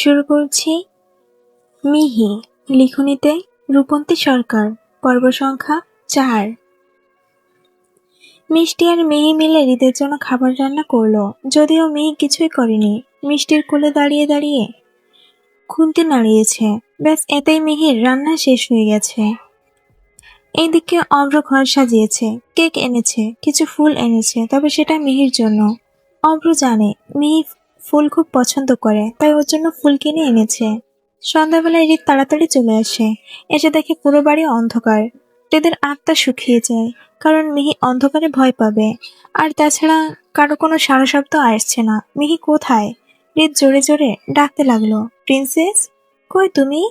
শুরু করছি মিহি, লিখনিতে রূপন্তী সরকার, পর্ব সংখ্যা চার। মিষ্টি আর মিহি মিলে হৃদের জন্য খাবার রান্না করল, যদিও মিহি কিছুই করেনি। মিষ্টির কোলে দাঁড়িয়ে দাঁড়িয়ে খুন্তি নাড়িয়েছে। ব্যাস, এতেই মিহির রান্না শেষ হয়ে গেছে। এইদিকে অব্র ঘর সাজিয়েছে, কেক এনেছে, কিছু ফুল এনেছে, তবে সেটা মিহির জন্য। অব্র জানে, মিহি ফুল খুব পছন্দ করে, তাই ওর জন্য ফুল কিনে এনেছে। সন্ধ্যাবেলায় হৃদ তাড়াতাড়ি চলে আসে, এসে দেখে পুরো বাড়ি অন্ধকার। হৃদের আত্মা শুকিয়ে যায়, কারণ মিহি অন্ধকারে ভয় পাবে। আর তাছাড়া কারও কোনো সারা শব্দ আসছে না। মিহি কোথায়? হৃদ জোরে জোরে ডাকতে লাগল, প্রিন্সেস, কই তুমি?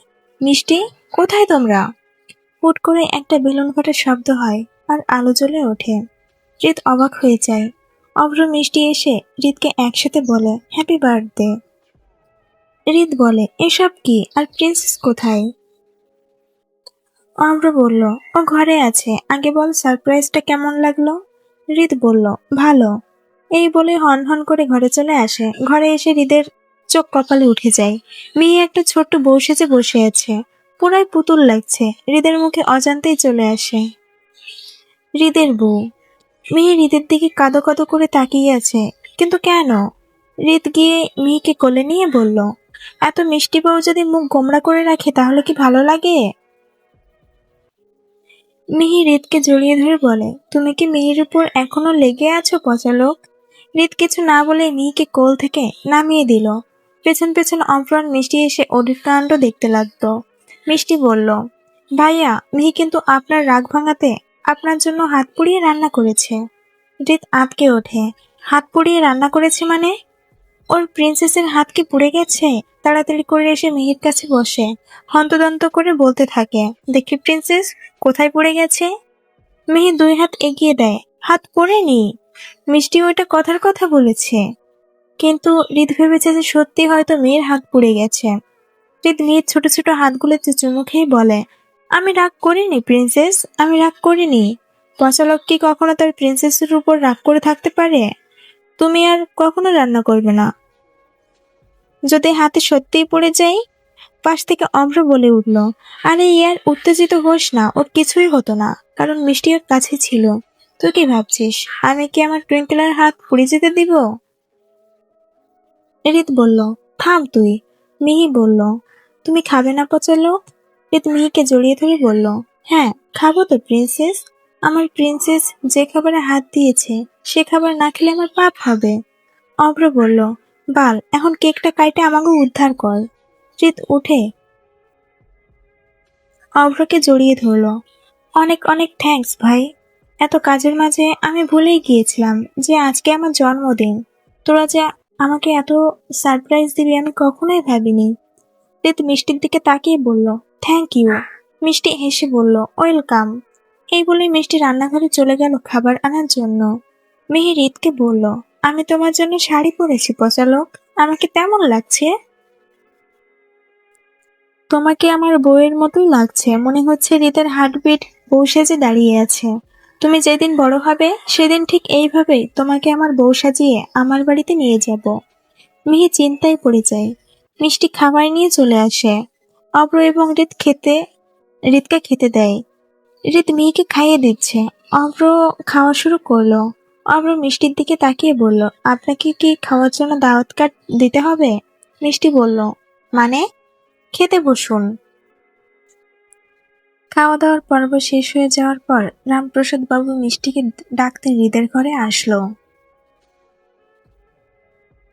মিষ্টি, কোথায় তোমরা? হুট করে একটা বেলুন ফাটার শব্দ হয় আর আলো জ্বলে ওঠে। হৃদ অবাক হয়ে যায় অভ্র মিষ্টি এসে হৃদকে একসাথে বলে হ্যাপি বার্থডে হৃদ বলে, এসব কি? আর প্রিন্সেস কোথায়? অভ্র বলল, ও ঘরে আছে। আগে বল সারপ্রাইজটা কেমন লাগল? হৃদ বলল, ভালো। এই বলে হন হন করে ঘরে চলে আসে। ঘরে এসে হৃদের চোখ কপালে উঠে যায়। মেয়ে একটা ছোট্ট বউ সেজে বসে আছে। পুরাই পুতুল লাগছে। হৃদের মুখে অজান্তেই চলে আসে। হৃদের বউ মেয়ে হৃদের দিকে কাদো কাদো করে তাকিয়ে আছে। কিন্তু কেন? হৃদ গিয়ে মেয়েকে কোলে নিয়ে বলল, এত মিষ্টি বউ যদি মুখ গোমড়া করে রাখে, তাহলে কি ভালো লাগে? মিহি হৃদকে জড়িয়ে ধরে বলে, তুমি কি মিহির উপর এখনও লেগে আছো পচা লোক হৃদ কিছু না বলে মিহিকে কোল থেকে নামিয়ে দিল। পেছন পেছন অম্ফরান মিষ্টি এসে ওদের কাণ্ড দেখতে লাগতো মিষ্টি বলল, ভাইয়া মিহি কিন্তু আপনার রাগ ভাঙাতে আপনার জন্য হাত পুড়িয়ে রান্না করেছে। হৃদ আটকে ওঠে। হাত পুড়িয়ে রান্না করেছে মানে? ওর প্রিন্সেসের হাত কি পুড়ে গেছে? তাড়াতাড়ি করে এসে মিহির কাছে বসে। হন্তদন্ত করে বলতে থাকে, দেখি প্রিন্সেস, কোথায় পড়ে গেছে? মিহি দুই হাত এগিয়ে দেয়। হাত পড়েনি। মিষ্টি ওইটা কথার কথা বলেছে। কিন্তু হৃদ ভেবেছে যে সত্যি হয়তো মেয়ের হাত পুড়ে গেছে। হৃদ মেয়ের ছোট ছোট হাতগুলোতে চুমু খেয়ে বলে আমি রাগ করিনি প্রিন্সেস আমি রাগ করিনি। পচালক কি কখনো তার প্রিন্সেসের উপর রাগ করে থাকতে পারে? তুমি আর কখনো রান্না করবে না। যদি হাতে সত্যিই পড়ে যাই পাশ থেকে অভ্র বলে উঠল, আরে ইয়ার উত্তেজিত হোস না, ওর কিছুই হতো না, কারণ মিষ্টি ওর কাছে ছিল। তুই কি ভাবছিস, আমি কি আমার টুইঙ্কেলের হাত পুড়ে যেতে দিব? রিত বলল, থাম তুই। মিহি বলল, তুমি খাবে না পচালো রিত মিহিকে জড়িয়ে ধরে বলল হ্যাঁ খাব তো প্রিন্সেস আমার প্রিন্সেস যে খাবারে হাত দিয়েছে, সে খাবার না খেলে আমার পাপ হবে। অভ্র বলল, বাল, এখন কেকটা কাইটে আমাকে উদ্ধার কর। রিত উঠে অভ্রকে জড়িয়ে ধরল, অনেক অনেক থ্যাঙ্কস ভাই। এত কাজের মাঝে আমি ভুলেই গিয়েছিলাম যে আজকে আমার জন্মদিন। তোরা যে আমাকে এত সারপ্রাইজ দিবি আমি কখনোই ভাবিনি। রিত মিষ্টির দিকে তাকিয়ে বলল থ্যাংক ইউ। মিষ্টি হেসে বলল, ওয়েলকাম। এই বলে মিষ্টি রান্নাঘরে চলে গেল খাবার আনার জন্য। মিহি রিতকে বলল, আমি তোমার জন্য শাড়ি পরেছি পচালক, আমাকে তেমন লাগছে? তোমাকে আমার বউয়ের মতোই লাগছে, মনে হচ্ছে রিতের হার্টবিট বউ সেজে দাঁড়িয়ে আছে। তুমি যেদিন বড় হবে, সেদিন ঠিক এইভাবেই তোমাকে আমার বউ সাজিয়ে আমার বাড়িতে নিয়ে যাব। মিহি চিন্তায় পড়ে যায়। মিষ্টি খাবার নিয়ে চলে আসে। অব্র এবং রিত খেতে, রিতকে খেতে দেয়। রিত মেয়েকে খাইয়ে দিচ্ছে। অব্র খাওয়া শুরু করল। অব্র মিষ্টির দিকে তাকিয়ে বলল, আপনাকে কি খাওয়ার জন্য দাওয়াত কার্ড দিতে হবে? মিষ্টি বলল মানে? খেতে বসুন। খাওয়া দাওয়ার পর্ব শেষ হয়ে যাওয়ার পর রামপ্রসাদ বাবু মিষ্টিকে ডাকতে হৃদের ঘরে আসলো।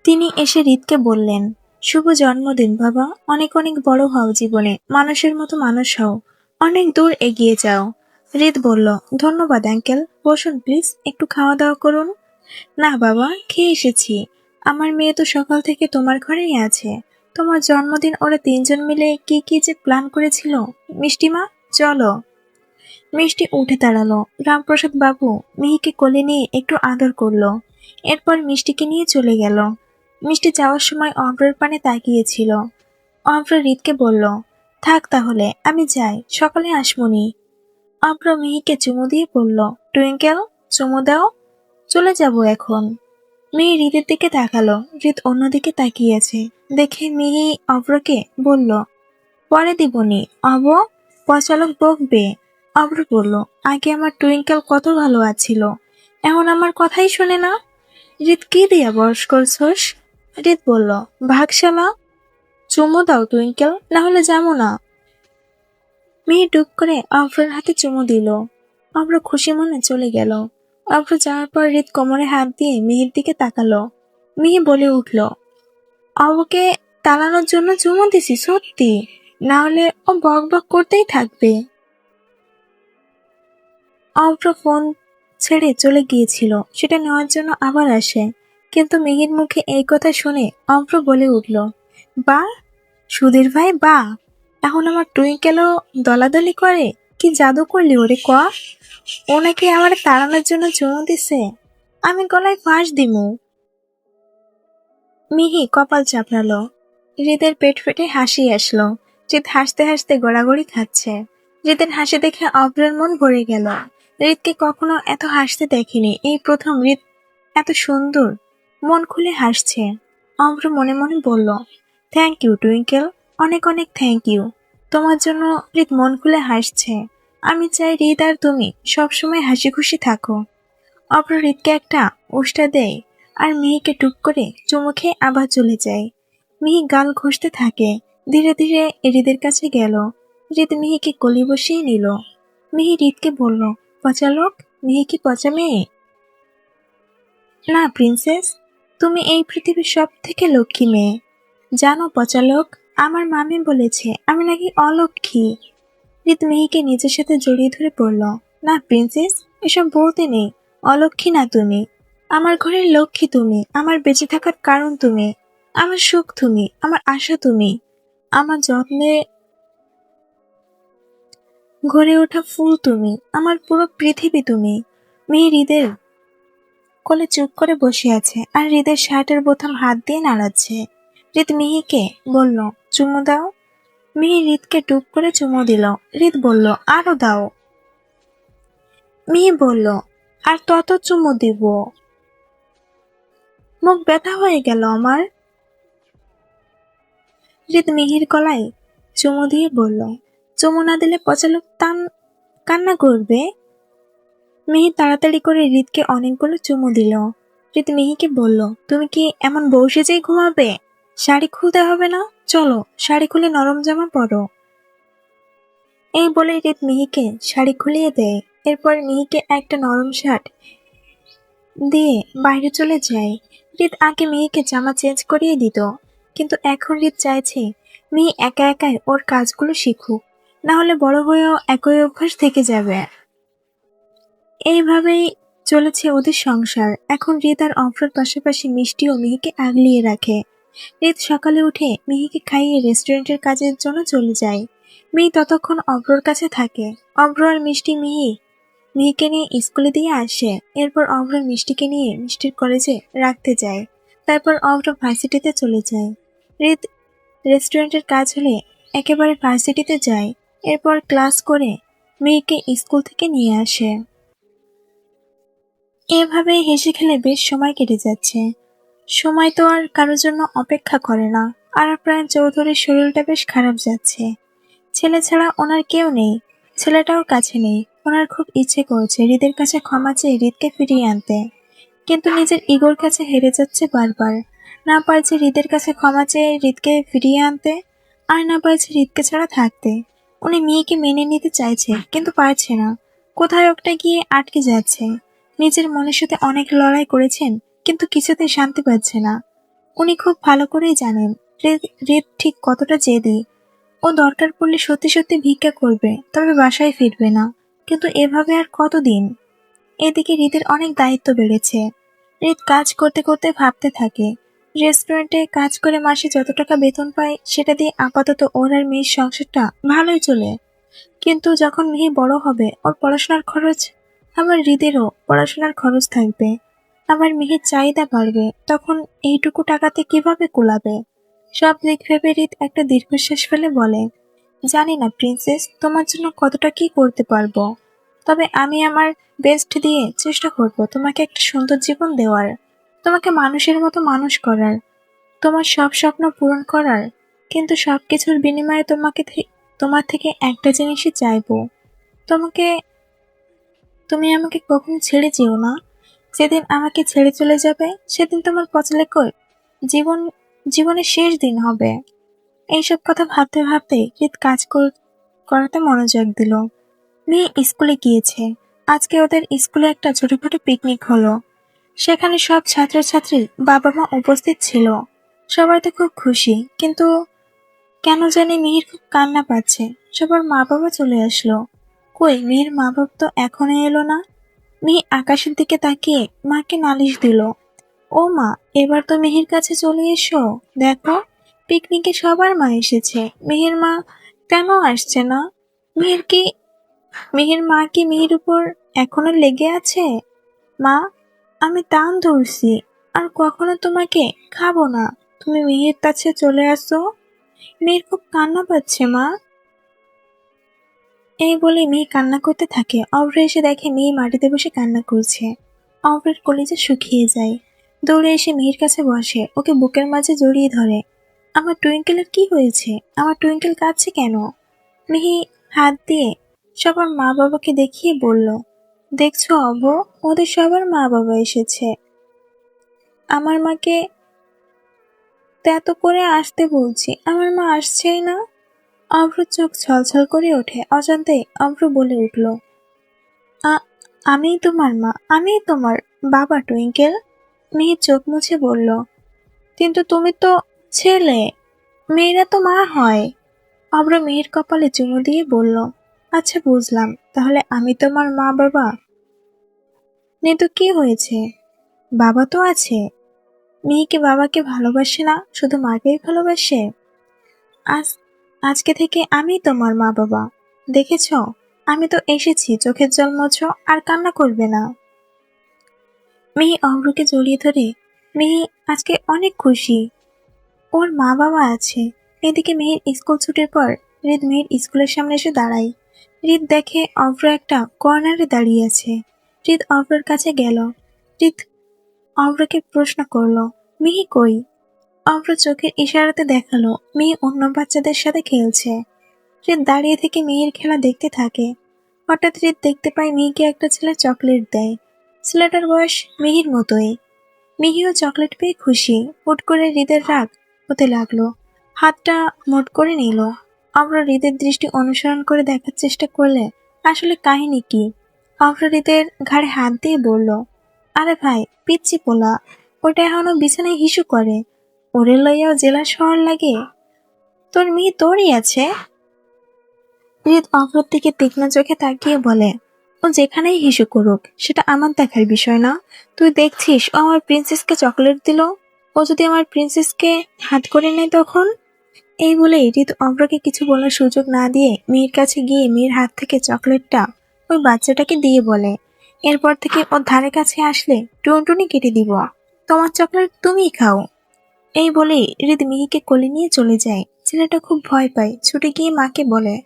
তিনি এসে হৃদকে বললেন শুভ জন্মদিন, বাবা। অনেক অনেক বড় হও জীবনে। মানুষের মতো মানুষ হও। অনেক দূর এগিয়ে যাও। হৃদ বলল, ধন্যবাদ অ্যাঙ্কেল বসুন, প্লিজ। একটু খাওয়া দাওয়া করুন। না, বাবা, খেয়ে এসেছি। আমার মেয়ে তো সকাল থেকে তোমার ঘরেই আছে। তোমার জন্মদিন ওরা তিনজন মিলে কি কি যে প্ল্যান করেছিল? মিষ্টিমা চলো। মিষ্টি উঠে দাঁড়াল। রামপ্রসাদ বাবু মিহিকে কোলে নিয়ে একটু আদর করল। এরপর মিষ্টিকে নিয়ে চলে গেল। মিষ্টি যাওয়ার সময় অভ্রের পানে তাকিয়েছিল। অভ্র হৃদকে বলল, থাক তাহলে, আমি যাই, সকালে আসমনি। অভ্র মিহিকে চুমু দিয়ে বলল, টুইঙ্কেল, চুমু দাও, চলে যাব এখন। মেয়ে হৃদের দিকে তাকালো, হৃদ অন্যদিকে তাকিয়ে আছে দেখে মিহি অব্রকে বলল, পরে দিবনি অব পচালক বকবে। অব্র বলল, আগে আমার টুইঙ্কেল কত ভালো আছিল, এখন আমার কথাই শোনে না? হৃদ, কি দিয়া বয়স করছস? হৃদ বলল ভাগশালা চুমো দাও টুইঙ্কেল, না হলে যাব না। মেয়ে ডুব করে অভ্রের হাতে চুমু দিল। অভ্র খুশি মনে চলে গেল। অভ্র যাওয়ার পর হৃদ কোমরে হাত দিয়ে মিহির দিকে তাকালো। মিহি বলে উঠল অবকে তাড়ানোর জন্য চুমু দিছি, সত্যি। না হলে ও বক বক করতেই থাকবে। অভ্র ফোন ছেড়ে চলে গিয়েছিল। সেটা নেওয়ার জন্য আবার আসে। কিন্তু মিহির মুখে এই কথা শুনে অভ্র বলে উঠল, বা, সুধীর ভাই, বা, এখন আমার টুইঙ্কেলও দলাদলি করে? কি জাদু করলি ওরে ক? ও নাকি আমার তাড়ানোর জন্য চুমু দিছে। আমি গলায় ফাঁস দিমু। মিহি কপাল চাপড়ালো। হৃদের পেট ফেটে হাসি আসলো। জিৎ হাসতে হাসতে গড়াগড়ি খাচ্ছে। হৃদের হাসি দেখে অভ্রের মন ভরে গেল। হৃদকে কখনো এত হাসতে দেখেনি। এই প্রথম হৃদ এত সুন্দর। মন খুলে হাসছে। অম্র মনে মনে বলল থ্যাংক ইউ টুইঙ্কেল অনেক অনেক থ্যাংক ইউ তোমার জন্য হৃদ মন খুলে হাসছে। আমি চাই হৃদ আর তুমি সবসময় হাসি খুশি থাকো। অপর হৃদকে একটা উষ্টা দেয় আর মিহিকে টুক করে চুমু খেয়ে আবার চলে যায়। মিহি গাল ঘষতে থাকে। ধীরে ধীরে রিদের কাছে গেল। হৃদ মিহিকে কলি বসিয়ে নিল। মিহি হৃদকে বলল, পচা লোক? মিহি কি পচা মেয়ে? না প্রিন্সেস তুমি এই পৃথিবীর সব থেকে লক্ষ্মী মেয়ে। জানো পচালক, আমার মামি বলেছে আমি নাকি অলক্ষ্মী। হৃদ মেহিকে নিজের সাথে জড়িয়ে ধরে পড়ল না প্রিন্সেস, এসব বলতে নেই। অলক্ষ্মী না তুমি। আমার ঘরের লক্ষ্মী তুমি, আমার বেঁচে থাকার কারণ তুমি। আমার সুখ তুমি, আমার আশা তুমি। আমার যত্নে গড়ে ওঠা ফুল তুমি, আমার পুরো পৃথিবী তুমি। মেয়ে হৃদের কোলে চুপ করে বসে আছে আর হৃদের শার্টের বোতাম হাত দিয়ে নাড়াচ্ছে। হৃদ মিহিকে বলল, চুমু দাও। মিহি হৃদকে টুপ করে চুমু দিল। হৃদ বলল, আরও দাও। মিহি বলল, আর তত চুমু দিব। মুখ ব্যথা হয়ে গেল আমার। হৃদ মিহির গলায় চুমু দিয়ে বলল, চুমু না দিলে পচালোক টান কান্না করবে? মিহি তাড়াতাড়ি করে হৃদকে অনেকগুলো চুমু দিল। হৃদ মিহিকে বলল, তুমি কি এমন বউ সেজেই ঘুমাবে? শাড়ি খুলতে হবে না? চলো, শাড়ি খুলে নরম জামা পরো। এই বলে হৃদ মিহিকে শাড়ি খুলিয়ে দেয়। এরপর মিহিকে একটা নরম শার্ট দিয়ে বাইরে চলে যায়। হৃদ আগে মিহিকে জামা চেঞ্জ করিয়ে দিত, কিন্তু এখন হৃদ চাইছে মিহি একা একাই ওর কাজগুলো শিখুক। না হলে বড় হয়েও একই অভ্যাস থেকে যাবে। এইভাবেই চলেছে ওদের সংসার। এখন হৃদ আর অফরার পাশাপাশি মিষ্টি ও মিহিকে আগলিয়ে রাখে। হৃদ সকালে উঠে মিহিকে খাইয়ে রেস্টুরেন্টের কাজের জন্য চলে যায়। মিহি ততক্ষণ অব্রর কাছে থাকে। অব্র আর মিষ্টি মিহি মিহিকে নিয়ে স্কুলে দিয়ে আসে। এরপর অভ্র মিষ্টিকে নিয়ে মিষ্টির কলেজে রাখতে যায়। তারপর অভ্র ভার্সিটিতে চলে যায়। হৃদ রেস্টুরেন্টের কাজ হলে একেবারে ভার্সিটিতে যায়। এরপর ক্লাস করে মেয়েকে স্কুল থেকে নিয়ে আসে। এভাবে হেসে খেলে বেশ সময় কেটে যাচ্ছে। সময় তো আর কারোর জন্য অপেক্ষা করে না। আর প্রায় চৌধুরীর শরীরটা বেশ খারাপ যাচ্ছে। ছেলে ছাড়া ওনার কেউ নেই। ছেলেটাও কাছে নেই। ওনার খুব ইচ্ছে করছে হৃদের কাছে ক্ষমা চেয়ে হৃদকে ফিরিয়ে আনতে। কিন্তু নিজের ইগোর কাছে হেরে যাচ্ছে বারবার। না পারছে হৃদের কাছে ক্ষমা চেয়ে হৃদকে ফিরিয়ে আনতে, আর না পারছে হৃদকে ছাড়া থাকতে। উনি মেয়েকে মেনে নিতে চাইছে, কিন্তু পারছে না। কোথায় একটা গিয়ে আটকে যাচ্ছে? নিজের মনের সাথে অনেক লড়াই করেছেন, কিন্তু কিছুতে শান্তি পাচ্ছে না। উনি খুব ভালো করেই জানেন হৃদ ঠিক কতটা জেদি। ও দরকার পড়লে সত্যি সত্যি ভিক্ষা করবে, তবে বাসায় ফিরবে না। কিন্তু এভাবে আর কতদিন? এদিকে হৃদের অনেক দায়িত্ব বেড়েছে। হৃদ কাজ করতে করতে ভাবতে থাকে, রেস্টুরেন্টে কাজ করে মাসে যত টাকা বেতন পায়, সেটা দিয়ে আপাতত ওর আর মেয়ের সংসারটা ভালোই চলে। কিন্তু যখন মেয়ে বড় হবে, ওর পড়াশোনার খরচ আমার হৃদেরও পড়াশোনার খরচ থাকবে। আমার মেয়ের চাহিদা বাড়বে। তখন এইটুকু টাকাতে কীভাবে কোলাবে? সব দিক ভেবে হৃদ একটা দীর্ঘশ্বাস ফেলে বলে, জানি না, প্রিন্সেস, তোমার জন্য কতটা কি করতে পারব? তবে আমি আমার বেস্ট দিয়ে চেষ্টা করব তোমাকে একটা সুন্দর জীবন দেওয়ার, তোমাকে মানুষের মতো মানুষ করার, তোমার সব স্বপ্ন পূরণ করার। কিন্তু সব কিছুর বিনিময়ে তোমাকে তোমার থেকে একটা জিনিসই চাইব। তোমাকে তুমি আমাকে কখনো ছেড়ে যেও না। যেদিন আমাকে ছেড়ে চলে যাবে, সেদিন তোমার পচলেকর জীবন, জীবনের শেষ দিন হবে। এইসব কথা ভাবতে ভাবতে হৃদ কাজ কর- করাতে মনোযোগ দিল। মেয়ে স্কুলে গিয়েছে। আজকে ওদের স্কুলে একটা ছোটখাটো পিকনিক হলো। সেখানে সব ছাত্রছাত্রী বাবা মা উপস্থিত ছিল। সবাই তো খুব খুশি, কিন্তু কেন জানি মিহির খুব কান্না পাচ্ছে। সবার মা বাবা চলে আসলো। কই, মেয়ের মা বাবা তো এখনও এলো না? মেয়ে আকাশের দিকে তাকিয়ে মাকে নালিশ দিল। ও মা, এবার তো মেহের কাছে চলে এসো। দেখো, পিকনিকে সবার মা এসেছে। মেহের মা কেন আসছে না? মিহির কি, মেহের মা কি মিহির উপর এখনও লেগে আছে? মা, আমি টান ধরছি। আর কখনো তোমাকে খাব না। তুমি মিহির কাছে চলে আসো। মেয়ের খুব কান্না পাচ্ছে মা। এই বলে মেয়ে কান্না করতে থাকে। অভ্র এসে দেখে মেয়ে মাটিতে বসে কান্না করছে। অভ্রের কলিজা শুকিয়ে যায়। দৌড়ে এসে মেয়ের কাছে বসে। ওকে বুকের মাঝে জড়িয়ে ধরে। আমার টুইঙ্কেলের কি হয়েছে? আমার টুইঙ্কেল কাঁদছে কেন? মিহি হাত দিয়ে সবার মা বাবাকে দেখিয়ে বলল, দেখছ অভ ওদের সবার মা বাবা এসেছে। আমার মাকে এত করে আসতে বলছি। আমার মা আসছেই না। অভ্র চোখ ছলছল করে ওঠে। অজান্তে অভ্র বলে উঠল, "আ- আমিই তোমার মা, আমিই তোমার বাবা, টুইঙ্কেল। মেয়ে চোখ মুছে বলল, কিন্তু তুমি তো ছেলে, মেয়েরা তো মা হয়। অভ্র মেয়ের কপালে চুমু দিয়ে বলল আচ্ছা বুঝলাম। তাহলে আমি তোমার মা, বাবা? কিন্তু কি হয়েছে? বাবা তো আছে। মেয়েকে বাবাকে ভালোবাসে না, শুধু মাকেই ভালোবাসে? আজ আজকে থেকে আমি তোমার মা বাবা দেখেছ? আমি তো এসেছি, চোখের জল মোছো, আর কান্না করবে না। মেহি অভ্রকে জড়িয়ে ধরে, মেহি, আজকে অনেক খুশি। ওর মা বাবা আছে। এদিকে মেহির স্কুল ছুটির পর হৃদ মেহির স্কুলের সামনে এসে দাঁড়ায়। রিদ দেখে অভ্র একটা কর্নারে দাঁড়িয়ে আছে। হৃদ অভ্রের কাছে গেল। হৃদ অভ্রকে প্রশ্ন করল, মিহি কই? অভ্র চোখের ইশারাতে দেখাল, মেয়ে অন্য বাচ্চাদের সাথে খেলছে। হৃদ দাঁড়িয়ে থেকে মেয়ের খেলা দেখতে থাকে। হঠাৎ হৃদ দেখতে পায় মেয়েকে একটা ছেলে চকলেট দেয়। ছেলেটার বয়স মিহির মতোই। মিহিও চকলেট পেয়ে খুশি। হুট করে হৃদের রাগ হতে লাগল। হাতটা মোট করে নিল। অভ্র হৃদের দৃষ্টি অনুসরণ করে দেখার চেষ্টা করলে আসলে কাহিনী কি? অভ্র হৃদের ঘাড়ে হাত দিয়ে বলল, আরে ভাই পিচ্ছি পোলা, ওটা এখনও বিছানায় হিসু করে। ওরে লইয়াও জেলা শহর লাগে। তোর মেয়ে তোরই আছে? হৃদ অভ্রর দিকে তীক্ষ্ণ চোখে তাকিয়ে বলে, ও যেখানেই হিসু করুক, সেটা আমার দেখার বিষয় না। তুই দেখছিস, ও আমার প্রিন্সেসকে চকলেট দিল? ও যদি আমার প্রিন্সেসকে হাত করে নেয় তখন? এই বলে হৃদ অভ্রকে কিছু বলার সুযোগ না দিয়ে মেয়ের কাছে গিয়ে মেয়ের হাত থেকে চকলেটটা ওই বাচ্চাটাকে দিয়ে বলে, এরপর থেকে ওর ধারে কাছে আসলে টুনটুনি কেটে দিব। তোমার চকলেট তুমিই খাও। এই বলে হৃদ মিহিকে কোলে নিয়ে চলে যায়। ছেলেটা খুব ভয় পায়। ছুটে গিয়ে মাকে বলে,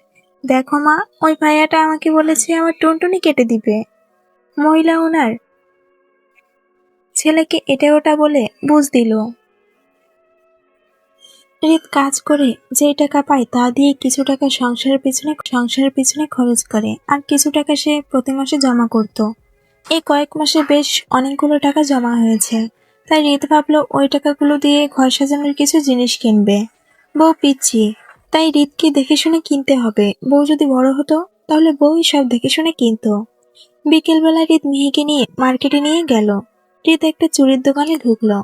দেখো মা, ওই ভাইয়াটা আমাকে বলেছে আমার টুনটুনি কেটে দিবে। মহিলা ওনার। ছেলেকে এটা ওটা বলে বুঝ দিল। হৃদ কাজ করে যে টাকা পায় তা দিয়ে কিছু টাকা সংসারের পিছনে সংসারের পিছনে খরচ করে। আর কিছু টাকা সে প্রতি মাসে জমা করত। এই কয়েক মাসে বেশ অনেকগুলো টাকা জমা হয়েছে। তাই হৃদ ভাবলো ওই টাকাগুলো দিয়ে ঘর সাজানোর কিছু জিনিস কিনবে। বউ পিচ্ছি, তাই হৃদকে দেখে শুনে কিনতে হবে। বউ যদি বড় হতো, তাহলে বউই সব দেখে শুনে কিনতো। বিকেলবেলা হৃদ মিহিকে নিয়ে মার্কেটে নিয়ে গেল। হৃদ একটা চুড়ির দোকানে ঢুকলো।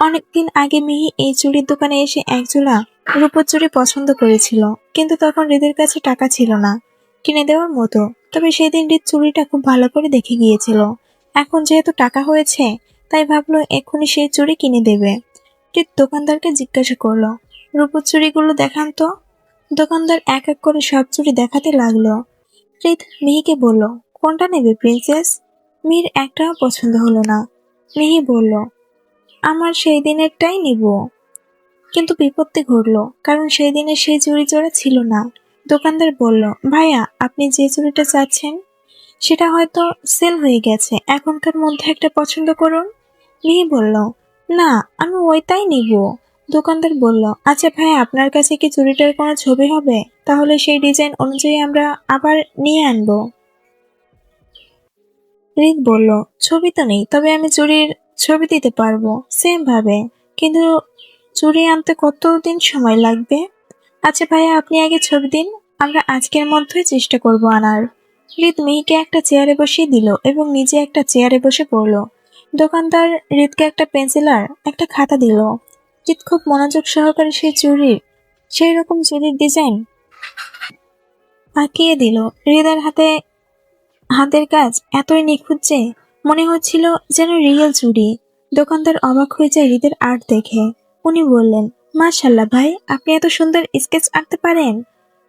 অনেকদিন আগে মিহি এই চুড়ির দোকানে এসে একজোড়া রূপোর চুড়ি পছন্দ করেছিল, কিন্তু তখন হৃদের কাছে টাকা ছিল না, কিনে দেওয়ার মতো। তবে সেদিন হৃদ চুড়িটা খুব ভালো করে দেখে গিয়েছিল। এখন যেহেতু টাকা হয়েছে তাই ভাবলো এক্ষুনি সেই চুড়ি কিনে দেবে। হৃদ দোকানদারকে জিজ্ঞাসা করল, রূপোর চুড়িগুলো দেখান তো? দোকানদার এক এক করে সব চুড়ি দেখাতে লাগল। হৃদ মিহিকে বলল, কোনটা নেবে, প্রিন্সেস? মিহির একটাও পছন্দ হলো না। মিহি বলল, আমার সেই দিনেরটাই নিব। কিন্তু বিপত্তি ঘটলো, কারণ সেই দিনে সেই চুড়ি জোড়া ছিল না। দোকানদার বলল, ভাইয়া, আপনি যে চুড়িটা চাচ্ছেন, সেটা হয়তো সেল হয়ে গেছে। এখনকার মধ্যে একটা পছন্দ করুন। মিহি বলল, না, আমি ওইটাই নিব। দোকানদার বলল আচ্ছা ভাই, আপনার কাছে কি চুড়িটার কোনো ছবি হবে? তাহলে সেই ডিজাইন অনুযায়ী আমরা আবার নিয়ে আনব। রিত বলল, ছবি তো নেই, তবে আমি চুড়ির ছবি দিতে পারব সেম ভাবে। কিন্তু চুড়ি আনতে কতদিন সময় লাগবে? আচ্ছা ভাইয়া আপনি আগে ছবি দিন, আমরা আজকের মধ্যেই চেষ্টা করব আনার। রিত মিহিকে একটা চেয়ারে বসিয়ে দিল এবং নিজে একটা চেয়ারে বসে পড়ল। দোকানদার রিতকে একটা পেন্সিল আর একটা খাতা দিল। রিত খুব মনোযোগ সহকারে সেই চুড়ির সেই রকম চুড়ির ডিজাইন আঁকিয়ে দিল। হৃদের হাতে, হাতের কাজ এতই নিখুঁত যে মনে হচ্ছিল যেন রিয়েল চুড়ি। দোকানদার অবাক হয়ে যায় হৃদের আর্ট দেখে। উনি বললেন, মাশাল্লাহ ভাই, আপনি এত সুন্দর স্কেচ আঁকতে পারেন।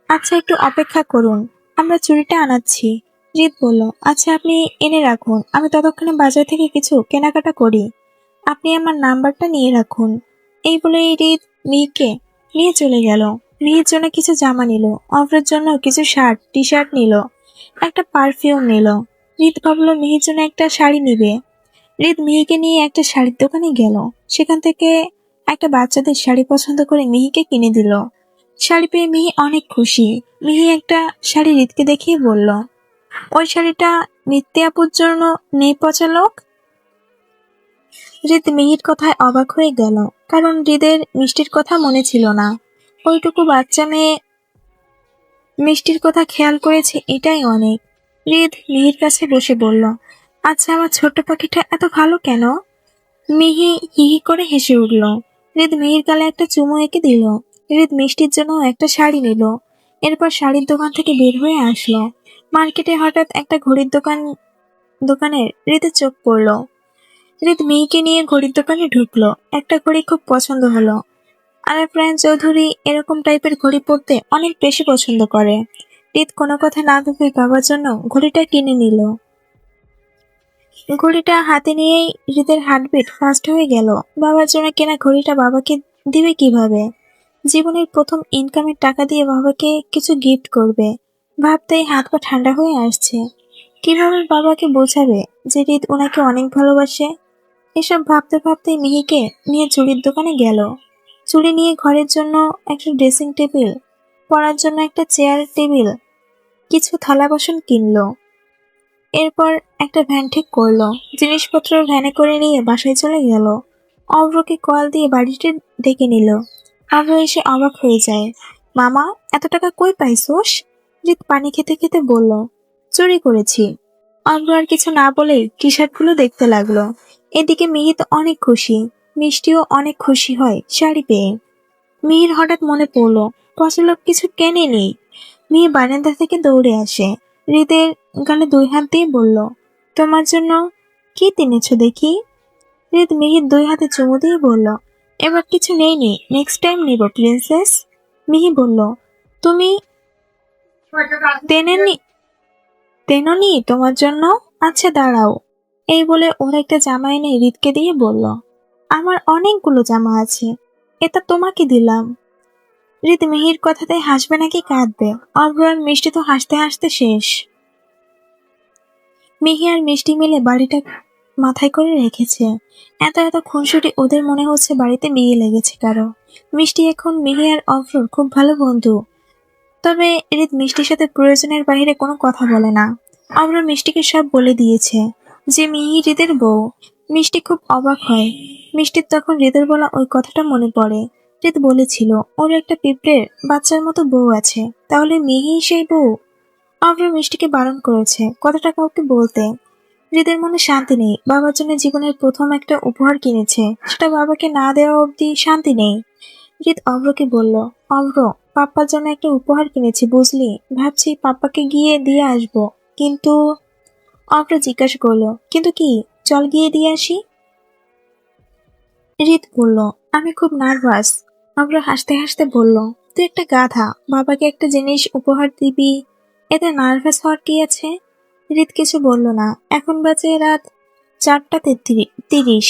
আচ্ছা একটু অপেক্ষা করুন। আমরা চুড়িটা আনাচ্ছি। রিত বলল আচ্ছা আপনি এনে রাখুন। আমি ততক্ষণে বাজার থেকে কিছু কেনাকাটা করি। আপনি আমার নাম্বারটা নিয়ে রাখুন। এই বলে রিত মিহিকে নিয়ে চলে গেল। মিহির জন্য কিছু জামা নিল, অভ্রের জন্য কিছু শার্ট টি শার্ট নিল, একটা পারফিউম নিল। রিত ভাবলো মিহির জন্য একটা শাড়ি নিবে। রিত মিহিকে নিয়ে একটা শাড়ির দোকানে গেল। সেখান থেকে একটা বাচ্চাদের শাড়ি পছন্দ করে মিহিকে কিনে দিল। শাড়ি পেয়ে মিহি অনেক খুশি। মিহি একটা শাড়ি রিতকে দেখিয়ে বলল ওই শাড়িটা নিত্যে আপুর জন্য নেই পচা লোক? রিত মিহির কথায় অবাক হয়ে গেল। কারণ হৃদের মিষ্টির কথা মনে ছিল না। ওইটুকু বাচ্চা মেয়ে মিষ্টির কথা খেয়াল করেছে, এটাই অনেক। হৃদ মিহির কাছে বসে বলল আচ্ছা আমার ছোট্ট পাখিটা এত ভালো কেন? মিহি হিহি করে হেসে উঠল। হৃদ মিহির গালে একটা চুমু এঁকে দিল। হৃদ মিষ্টির জন্য একটা শাড়ি নিল। এরপর শাড়ির দোকান থেকে বের হয়ে আসলো। মার্কেটে হঠাৎ একটা ঘড়ির দোকান দোকানের হৃদের চোখ পড়ল। হৃদ মেয়েকে নিয়ে ঘড়ির দোকানে ঢুকলো। একটা ঘড়ি খুব পছন্দ হলো। আরাফরায়ণ চৌধুরী, এরকম টাইপের ঘড়ি পরতে অনেক বেশি পছন্দ করে। হৃদ কোনো কথা না ভেবে বাবার জন্য ঘড়িটা কিনে নিল। ঘড়িটা হাতে নিয়েই হৃদের হার্টবিট ফাস্ট হয়ে গেল। বাবার জন্য কেনা ঘড়িটা বাবাকে দিবে কীভাবে? জীবনের প্রথম ইনকামের টাকা দিয়ে বাবাকে কিছু গিফট করবে। ভাবতেই হাত পা ঠান্ডা হয়ে আসছে। কীভাবে বাবাকে বোঝাবে যে হৃদ ওনাকে অনেক ভালোবাসে। এসব ভাবতে ভাবতে মিহিকে নিয়ে চুড়ির দোকানে গেল। চুড়ি নিয়ে ঘরের জন্য একটা ড্রেসিং টেবিল পড়ার জন্য একটা চেয়ার টেবিল, কিছু থালা বাসন কিনলো। এরপর একটা ভ্যান ঠিক করল, জিনিসপত্র ভ্যানে করে নিয়ে বাসায় চলে গেল। অভ্রকে কল দিয়ে বাড়িতে ডেকে নিল। অভ্র এসে অবাক হয়ে যায়। মামা, এত টাকা কই পাইছোস? রিত পানি খেতে খেতে বলল, চুরি করেছি। অভ্র আর কিছু না বলে টি শার্টগুলো দেখতে লাগল। এদিকে মিহিত অনেক খুশি, মিষ্টিও অনেক খুশি হয় শাড়ি পেয়ে। মিহির হঠাৎ মনে পড়ল পছলক কিছু কেনে নেই। মিহি বারান্দা থেকে দৌড়ে আসে। হৃদের গালে দুই হাত দিয়ে বলল, তোমার জন্য কি কিনেছো দেখি? হৃদ মিহির দুই হাতে চুমু দিয়ে বলল, এবার কিছু নেই নি নেক্সট টাইম নিব প্রিন্সেস মিহি বলল, তুমি তেনেনি তেননি তোমার জন্য আচ্ছা দাঁড়াও। এই বলে ওর একটা জামা এনে হৃদকে দিয়ে বলল, আমার অনেকগুলো জামা আছে, এটা তোমাকে দিলাম। হৃদ মিহির কথাতে হাসবে নাকি কাঁদবে? অগ্রহণ মিষ্টি তো হাসতে হাসতে শেষ। মিহি আর মিষ্টি মিলে বাড়িটা মাথায় করে রেখেছে। এত এত খুনসুটি ওদের মনে হচ্ছে বাড়িতে বিয়ে লেগেছে কারও। মিষ্টি এখন মিহি আর অফরোর খুব ভালো বন্ধু। তবে হৃদ মিষ্টির সাথে প্রয়োজনের বাইরে কোনো কথা বলে না। আমরা মিষ্টিকে সব বলে দিয়েছে যে মিহি হৃদের বউ। মিষ্টি খুব অবাক হয়। মিষ্টির তখন হৃদের বলা ওই কথাটা মনে পড়ে। হৃদ বলেছিল, ওর একটা পিঁপড়ের বাচ্চার মতো বউ আছে। তাহলে মিহি সেই বউ? অভ্র মিষ্টিকে বারণ করেছে কথাটা কাউকে বলতে। হৃদের মনে শান্তি নেই। বাবার জন্য জীবনের প্রথম একটা উপহার কিনেছে। সেটা বাবাকে না দেওয়া অবধি শান্তি নেই। হৃদ অভ্রকে বলল, অভ্র পাপ্পার জন্য একটা উপহার কিনেছি, বুঝলি? ভাবছি পাপ্পাকে গিয়ে দিয়ে আসব। কিন্তু অভ্র জিজ্ঞাসা করল, কিন্তু কি, চল গিয়ে দিয়ে আসি? হৃদ বলল, আমি খুব নার্ভাস। অভ্র হাসতে হাসতে বলল, তুই একটা গাধা, বাবাকে একটা জিনিস উপহার দিবি? এতে নার্ভাস হওয়ার কি আছে? হৃদ কিছু বলল না। এখন বাজে রাত চারটা তিরিশ।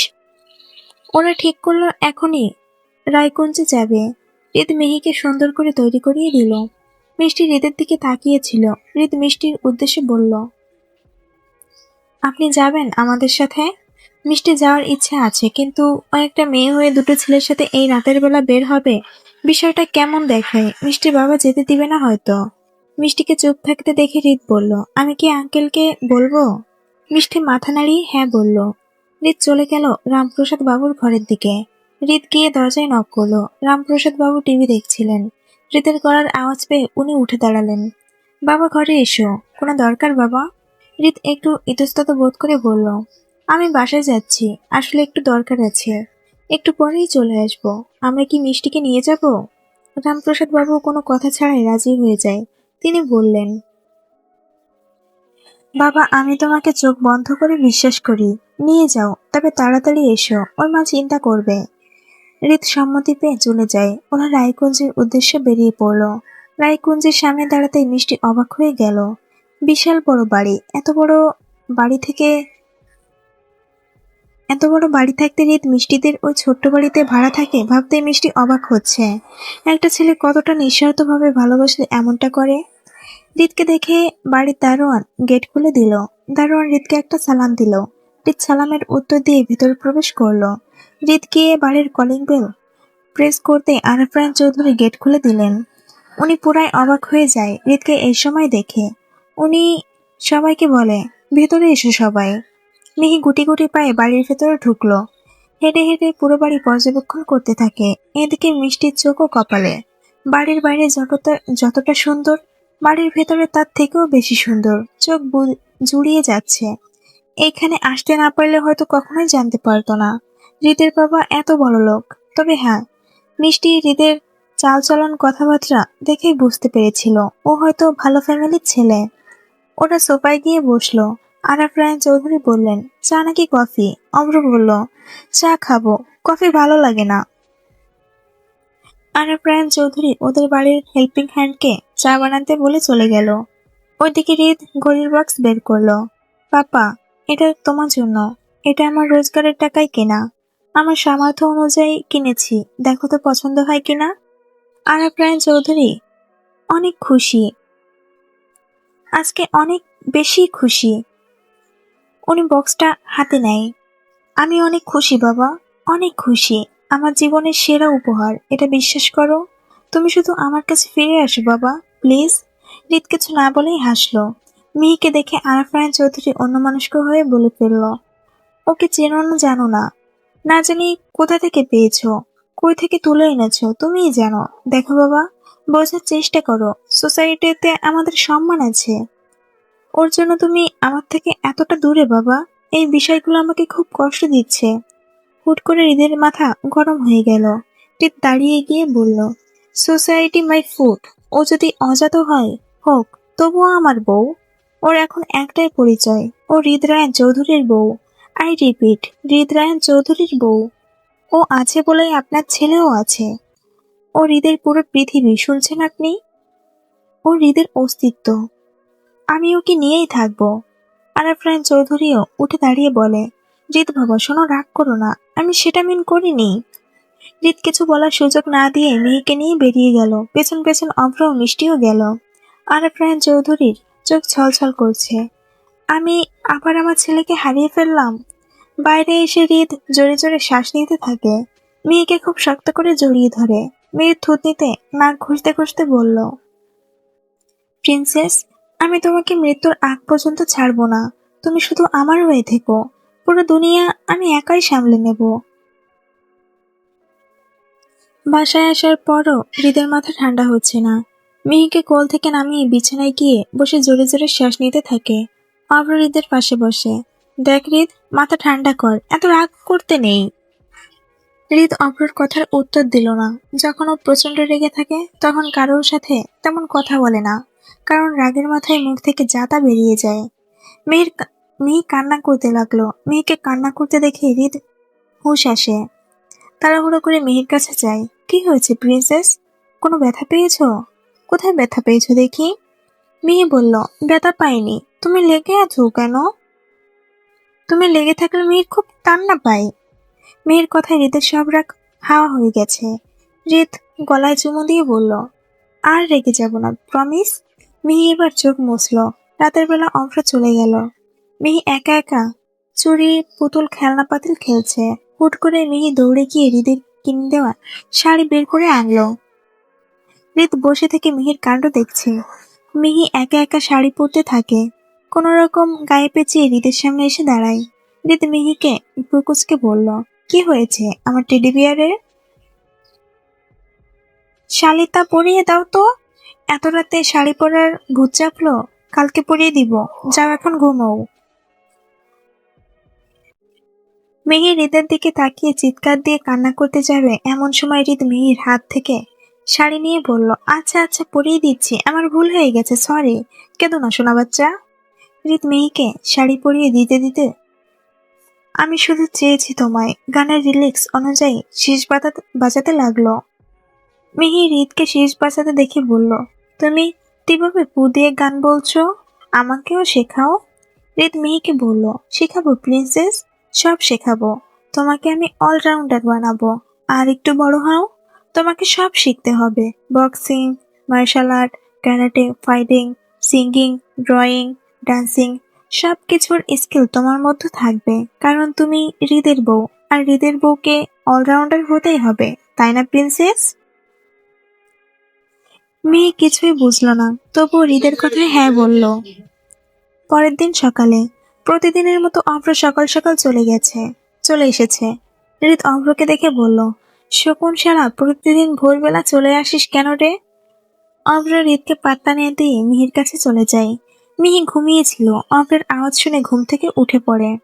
ওরা ঠিক করল, এখনই রায়কুঞ্জে যাবে। হৃদ মেহিকে সুন্দর করে তৈরি করিয়ে দিল। মিষ্টি হৃদের দিকে তাকিয়েছিল। হৃদ মিষ্টির উদ্দেশ্যে বলল, আপনি যাবেন আমাদের সাথে? মিষ্টি যাওয়ার ইচ্ছা আছে, কিন্তু একটা মেয়ে হয়ে দুটো ছেলের সাথে এই রাতের বেলা বের হবে? বিষয়টা কেমন দেখায় মিষ্টির বাবা যেতে দিবে না হয়তো। মিষ্টিকে চুপ থাকতে দেখে রিত বলল, আমি কি আঙ্কেলকে বলব? মিষ্টি মাথা নাড়িয়ে হ্যাঁ বলল। রিত চলে গেল রামপ্রসাদ বাবুর ঘরের দিকে। রিত গিয়ে দরজায় নক করল। রামপ্রসাদ বাবু টিভি দেখছিলেন। রিতের গলার আওয়াজ পেয়ে উনি উঠে দাঁড়ালেন। বাবা, ঘরে এসো। কোনো দরকার, বাবা? রিত একটু ইতস্তত বোধ করে বলল, আমি বাসায় যাচ্ছি। আসলে একটু দরকার আছে। একটু পরেই চলে আসব। আমরা কি মিষ্টিকে নিয়ে যাব? রামপ্রসাদ বাবু কোনো কথা ছাড়াই রাজি হয়ে যায়। তিনি বললেন, বাবা, আমি তোমাকে চোখ বন্ধ করে বিশ্বাস করি। নিয়ে যাও, তবে তাড়াতাড়ি এসো। ওর মা চিন্তা করবে। রিত সম্মতি পেয়ে চলে যায়। ওরা রায়কুঞ্জের উদ্দেশ্যে বেরিয়ে পড়ল। রায়কুঞ্জের সামনে দাঁড়াতে মিষ্টি অবাক হয়ে গেল। বিশাল বড় বাড়ি। এত বড় বাড়ি থেকে এত বড় বাড়ি থাকতে রিত মিষ্টিদের ওই ছোট্ট বাড়িতে ভাড়া থাকে ভাবতে মিষ্টি অবাক হচ্ছে। একটা ছেলে কতটা নিঃস্বার্থভাবে ভালোবাসলে এমনটা করে? রিতকে দেখে বাড়ির দারোয়ান গেট খুলে দিল। দারোয়ান রিতকে একটা সালাম দিল। রিত সালামের উত্তর দিয়ে ভিতরে প্রবেশ করল। গিয়ে বাড়ির কলিং বেল প্রেস করতে আরফরান চৌধুরী গেট খুলে দিলেন। উনি পুরাই অবাক হয়ে যায়, রিতকে এই সময় দেখে। উনি সবাইকে বলে, ভেতরে এসো সবাই। মিহি গুটি গুটি পায়ে বাড়ির ভেতরে ঢুকলো। হেঁটে হেঁটে পুরো বাড়ি পর্যবেক্ষণ করতে থাকে। এদিকে মিষ্টির চোখ ও কপালে। বাড়ির বাইরে যতটা যতটা সুন্দর, বাড়ির ভেতরে তার থেকেও বেশি সুন্দর। চোখ জুড়িয়ে যাচ্ছে। এখানে আসতে না পারলে হয়তো কখনোই জানতে পারতো না। হৃদের বাবা এত বড় লোক। তবে হ্যাঁ মিষ্টি হৃদের চালচলন কথাবার্তা দেখেই বুঝতে পেরেছিল। ও হয়তো ভালো ফ্যামিলির ছেলে। ওরা সোফায় গিয়ে বসল। আরাফ রায়ন চৌধুরী বললেন, চা নাকি কফি? অম্র বলল, চা খাব। কফি ভালো লাগে না। আরাফ রায়ন চৌধুরী ওদের বাড়ির হেল্পিং হ্যান্ডকে চা বানাতে বলে চলে গেল। ওইদিকে রিদ ঘড়ির বক্স বের করল। পাপা, এটা তোমার জন্য। এটা আমার রোজগারের টাকায় কেনা। আমার সামর্থ্য অনুযায়ী কিনেছি। দেখো তো পছন্দ হয় কিনা? আরাফ রায়ন চৌধুরী, অনেক খুশি। আজকে অনেক বেশি খুশি। উনি বক্সটা হাতে নেয়। আমি অনেক খুশি, বাবা। অনেক খুশি। আমার জীবনের সেরা উপহার। এটা বিশ্বাস করো। তুমি শুধু আমার কাছে ফিরে আসো, বাবা। প্লিজ। রিত কিছু না বলেই হাসলো। মিহিকে দেখে আরাফরায়ন চৌধুরী অন্যমনস্ক হয়ে বলে ফেলল, ওকে চেনো জানো না। না জানি কোথা থেকে পেয়েছ, কই থেকে তুলে এনেছো, তুমিই জানো। দেখো বাবা, বোঝার চেষ্টা করো, সোসাইটিতে আমাদের সম্মান আছে। ওর জন্য তুমি আমার থেকে এতটা দূরে বাবা, এই বিষয়গুলো আমাকে খুব কষ্ট দিচ্ছে। হুট করে হৃদের মাথা গরম হয়ে গেল। টিপ দাঁড়িয়ে গিয়ে বলল, সোসাইটি মাই ফুড, ও যদি অজাত হয়, হোক, তবুও আমার বউ? ওর এখন একটাই পরিচয়, ও হৃদরায়ণ চৌধুরীর বউ। আই রিপিট, হৃদরায়ণ চৌধুরীর বউ। ও আছে বলেই আপনার ছেলেও আছে। ও হৃদের পুরো পৃথিবী, শুনছেন আপনি? ও হৃদের অস্তিত্ব। আমি ওকে নিয়েই থাকব। আরাফরান চৌধুরীও উঠে দাঁড়িয়ে বলে রিত বাবা, শোনো, রাগ করো না। আমি সেটা মিন করিনি। রিত কিছু বলার সুযোগ না দিয়ে মেয়েকে নিয়ে বেরিয়ে গেল। পেছন পেছন অভ্র মিষ্টিও গেল। আরাফরান চৌধুরীর চোখ ছলছল করছে। আমি আবার আমার ছেলেকে হারিয়ে ফেললাম? বাইরে এসে রিত জোরে জোরে শ্বাস নিতে থাকে। মেয়েকে খুব শক্ত করে জড়িয়ে ধরে। মেয়ের থুতনিতে নাক ঘষতে ঘষতে বলল, প্রিন্সেস, আমি তোমাকে মৃত্যুর আগ পর্যন্ত ছাড়বো না। তুমি শুধু আমার হয়ে থেকো। পুরো দুনিয়া আমি একাই সামলে নেব। বাসায় আসার পরও হৃদের মাথা ঠান্ডা হচ্ছে না। মিহিকে কোল থেকে নামিয়ে বিছানায় গিয়ে বসে জোরে জোরে শ্বাস নিতে থাকে। অভ্র হৃদের পাশে বসে। দেখ হৃদ মাথা ঠান্ডা কর, এত রাগ করতে নেই। হৃদ অভ্রর কথার উত্তর দিল না। যখন ও প্রচণ্ড রেগে থাকে, তখন কারোর সাথে তেমন কথা বলে না, কারণ রাগের মাথায় মুখ থেকে জাতা বেরিয়ে যায়। মেয়ের মেয়ে কান্না করতে লাগল। মেয়েকে কান্না করতে দেখে হৃদ হুশ আসে। তাড়াহুড়ো করে মেয়ের কাছে যায়। কি হয়েছে, প্রিন্সেস? কোনো ব্যথা পেয়েছ? কোথায় ব্যথা পেয়েছ দেখি? মেয়ে বলল, ব্যথা পাইনি। তুমি লেগে আছো কেন? তুমি লেগে থাকলে মেয়ের খুব কান্না পায়। মেয়ের কথায় হৃদের সব রাগ হাওয়া হয়ে গেছে। হৃদ গলায় চুমু দিয়ে বলল, আর রেগে যাব না প্রমিস মিহি এবার চোখ মুছলো। রাতের বেলা অভ্র চলে গেল। মিহি একা একা চুরি, পুতুল, খেলনা পাতিল খেলছে। হুট করে মিহি দৌড়ে গিয়ে হৃদের কিনে দেওয়া শাড়ি বের করে আনলো। হৃদ বসে থেকে মিহির কাণ্ড দেখছে। মিহি একা একা শাড়ি পরতে থাকে। কোন রকম গায়ে পেঁচিয়ে হৃদের সামনে এসে দাঁড়াই হৃদ মিহিকে প্রকুচকে বলল, কি হয়েছে আমার টেডি বিয়ারের শালিতা, পরিয়ে দাও তো। এত রাতে শাড়ি পরার ভূত চাপলো, কালকে পরিয়ে দিব। যাও এখন ঘুমাও। মিহি হৃদের দিকে তাকিয়ে চিৎকার দিয়ে কান্না করতে যাবে এমন সময় হৃদ মিহির হাত থেকে শাড়ি নিয়ে বলল আচ্ছা আচ্ছা পরিয়ে দিচ্ছি। আমার ভুল হয়ে গেছে, সরি। কেঁদো না শোনা বাচ্চা। হৃদ মেহিকে শাড়ি পরিয়ে দিতে দিতে আমি শুধু চেয়েছি তোমায়। গানের রিলিক্স অনুযায়ী শীষ বাজাতে বাজাতে লাগল। মিহি হৃদকে শীষ বাজাতে দেখে বলল, তুমি কীভাবে পু দিয়ে গান বলছো? আমাকেও শেখাও? হৃদ মিহিকে বলল, শেখাবো প্রিন্সেস, সব শেখাবো। তোমাকে আমি অলরাউন্ডার বানাবো। আর একটু বড় হও, তোমাকে সব শিখতে হবে। Boxing, martial art, karate, fighting, singing, drawing dancing সব কিছুর স্কিল তোমার মধ্যে থাকবে, কারণ তুমি হৃদের বউ, আর হৃদের বউকে অলরাউন্ডার হতেই হবে, তাই না, প্রিন্সেস? মেয়ে কিছুই বুঝলো না, তবুও হৃদের কথায় হ্যাঁ বলল। পরের দিন সকালে, প্রতিদিনের মতো অভ্র সকাল সকাল চলে গেছে, চলে এসেছে। হৃদ অভ্রকে দেখে বলল, শকুন সারা প্রতিদিন ভোরবেলা চলে আসিস কেন রে? অভ্র হৃদকে পাত্তা নিয়ে দিয়ে মিহির কাছে চলে যায়। মিহি ঘুমিয়েছিল। অভ্রের আওয়াজ শুনে ঘুম থেকে উঠে পড়ে।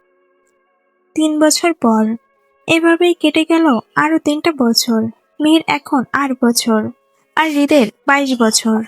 তিন বছর পর। এভাবেই কেটে গেল আরও তিনটা বছর। মেয়ের এখন আট বছর। আর হৃদের বাইশ বছর।